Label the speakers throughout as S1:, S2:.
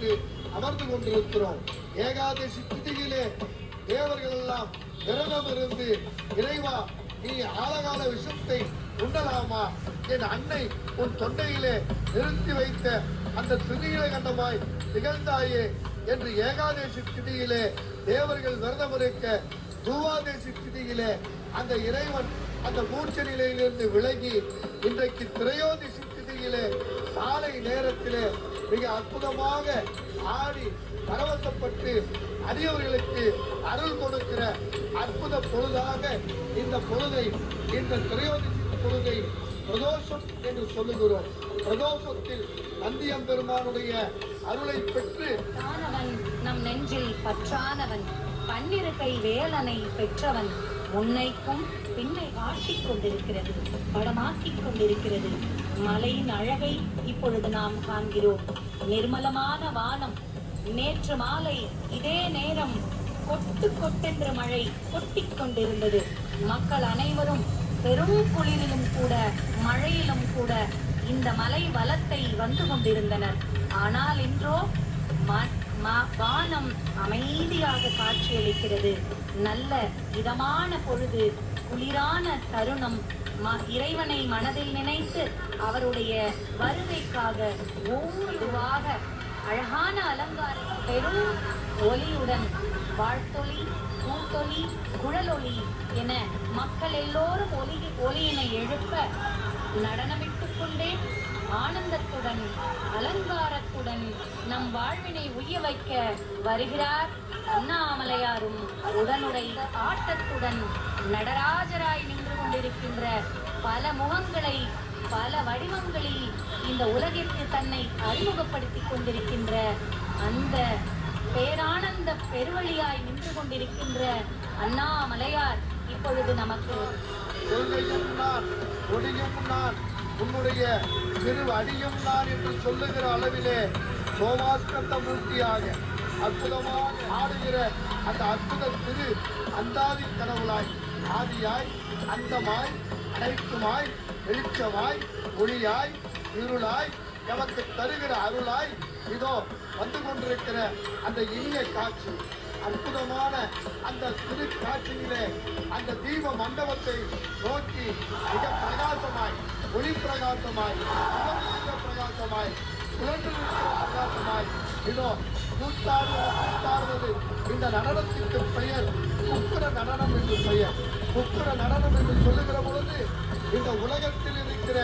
S1: இங்கு அமர்ந்து கொண்டிருக்கிறோம். ஏகாதசி திதியிலே தேவர்கள் எல்லாம் விரதம் இருந்து இறைவா நீ ஆழகால விஷத்தை உண்ணலாமா? என் அன்னை உன் தொண்டையிலே நிறுத்தி வைத்த அந்த திருநீல கண்டமாய் திகழ்ந்தாயே என்று ஏகாதசி திதியிலே தேவர்கள் விரதம் இருக்க தூவாதேசி திதியிலே அந்த இறைவன் அந்த மூச்ச நிலையிலிருந்து விலகி இன்றைக்கு திரையோதிசி திதியிலே காலை நேரத்திலே மிக அற்புதமாக ஆடி பரவசப்பட்டு அரியவர்களுக்கு அருள் கொடுக்கிற அற்புத பொழுதாக இந்த பொழுதை இந்த திரையோதி பொழுதை பிரதோஷம் என்று சொல்லுகிறோம். பிரதோஷத்தில் நந்தியம்பெருமானுடைய அருளை பெற்று
S2: நம் நெஞ்சில் பற்றானவன் பன்னிருக்கை வேலனை பெற்றவன். முன்னைக்கும் பின்னை காட்டிக் கொண்டிருக்கிறது படமாக்கிக் கொண்டிருக்கிறது. மலையின் அழகை இப்பொழுது நாம் காண்கிறோம். நிர்மலமான வானம் நேற்று மாலை இதே நேரம் கொட்டு கொட்டென்று மழை கொட்டிக் கொண்டிருந்தது. மக்கள் அனைவரும் பெரும் குளிரிலும் கூட மழையிலும் கூட இந்த மலை வளத்தை வந்து கொண்டிருந்தனர். ஆனால் இன்றோ ம- வானம் அமைதியாக காட்சியளிக்கிறது. நல்ல இதமான பொழுது குளிரான தருணம் ம- இறைவனை மனதில் நினைத்து அவருடைய வருகைக்காக ஒவ்வொருவாக அழகான அலங்கார பெரும் ஒலியுடன் வாழ்த்தொலி பூத்தொலி குழலொலி என மக்கள் எல்லோரும் ஒலி ஒலியினை எழுப்ப நடனமிட்டுக் கொண்டே ஆனந்தத்துடன் அலங்காரத்துடன் நம் வாழ்வினை உய்ய வைக்க வருகிறார் அண்ணாமலையாரும் உடனுடை ஆட்டத்துடன் நடராஜராய் நின்று கொண்டிருக்கின்ற பல முகங்களை பல வடிவங்களில் இந்த உலகிற்கு தன்னை அறிமுகப்படுத்திக் கொண்டிருக்கின்ற அந்த பேரானந்த பெருவழியாய் நின்று கொண்டிருக்கின்ற அண்ணாமலையார் இப்பொழுது நமக்கு
S1: கொள்கையும் நான் கொடியும் நான் உன்னுடைய திரு அடியும் நான் என்று சொல்லுகிற அளவிலே சோமாஸ்கந்த மூர்த்தியாக அற்புதமாக ஆடுகிற அந்த அற்புத திரு அந்தாதி கடவுளாய் ஆதியாய் அந்தமாய் அனைத்துமாய் வெளிச்சமாய் ஒளியாய் இருளாய் எமக்கு தருகிற அருளாய் இதோ வந்து கொண்டிருக்கிற அந்த இனிய காட்சி. அற்புதமான அந்த திரு காட்சியிலே அந்த தீப மண்டபத்தை நோக்கி மிக பிரகாசமாய் ஒளி பிரகாசமாய் பிரகாசமாய் சுழன்று பிரகாசமாய் இதோ கூத்தாடுவது இந்த நடனத்திற்கு பெயர் முக்குர நடனம் என்று பெயர். முக்குர நடனம் என்று சொல்லுகிற பொழுது இந்த உலகத்தில் இருக்கிற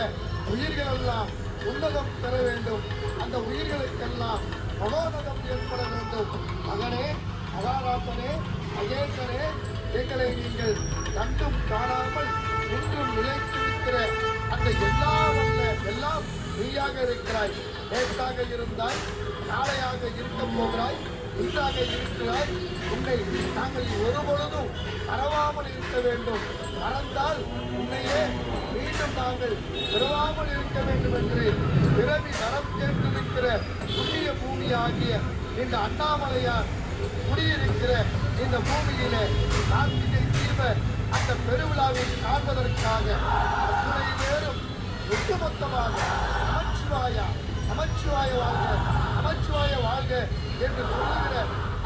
S1: உயிர்கள் எல்லாம் உன்னதம் பெற வேண்டும். அந்த உயிர்களுக்கெல்லாம் மனோநதம் ஏற்பட வேண்டும். மகனே மகாராசனே மகேசனே எங்களை நீங்கள் கண்டும் காணாமல் இன்றும் நிலைத்திருக்கிற அந்த எல்லா வல்ல எல்லாம் நீயாக இருக்கிறாய். நேற்றாக இருந்தாய் நாளையாக இருக்க போகிறாய் இன்றாக இருக்கிறாய். உன்னை நாங்கள் ஒருபொழுதும் மறவாமல் இருக்க வேண்டும். மறந்தால் உன்னையே மீண்டும் நாங்கள் பிறவாமல் இருக்க வேண்டும் என்று பிறவி நரம் கேட்டிருக்கிற புண்ணிய பூமி ஆகிய இந்த அண்ணாமலையார் குடியிருக்கிற இந்த பூமியிலே கார்த்திகை தீப அந்த பெருவிழாவை காண்பதற்காக அத்துணை பேரும் ஒட்டுமொத்தமாக நமச்சிவாயா நமச்சிவாய வாழ்க நமச்சிவாய வாழ்க என்று சொல்லுகிற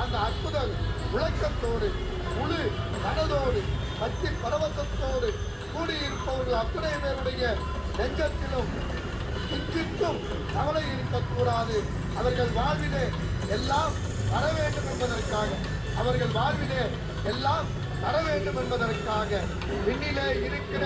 S1: அந்த அற்புத விளக்கத்தோடு முழு மனதோடு பக்தி பரவசத்தோடு கூடியிருப்பவர்கள் அத்தனை பேருடைய நெஞ்சத்திலும் கிஞ்சித்தும் கவலை இருக்கக்கூடாது. அவர்கள் வாழ்விலே எல்லாம் வர வேண்டும் என்பதற்காக. அவர்கள் வாழ்விலே எல்லாம் வர வேண்டும் என்பதற்காக. விண்ணிலே இருக்கிற